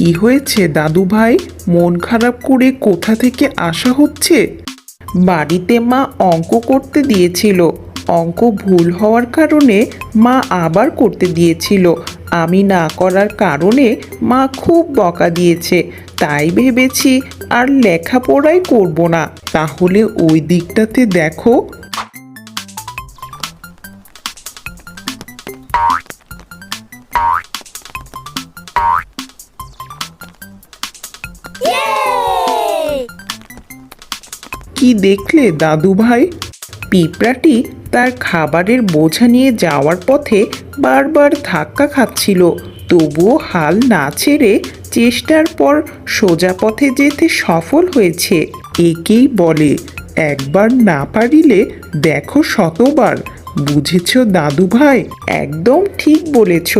কি হয়েছে, দাদু ভাই? মন খারাপ করে কোথা থেকে আসা হচ্ছে? বাড়িতে মা অঙ্ক করতে দিয়েছিল। অঙ্ক ভুল হওয়ার কারণে মা আবার করতে দিয়েছিল। আমি না করার কারণে মা খুব বকা দিয়েছে। তাই ভেবেছি আর লেখাপড়াই করব না। তাহলে ওই দিকটাতে দেখো। কি দেখলে দাদু ভাই পিঁপড়াটি তার খাবারের বোঝা নিয়ে যাওয়ার পথে বারবার ধাক্কা খাচ্ছিল। তবুও হাল না ছেড়ে চেষ্টার পর সোজা পথে যেতে সফল হয়েছে। একেই বলে, একবার না পারিলে দেখো শতবার। বুঝেছ দাদু ভাই একদম ঠিক বলেছ।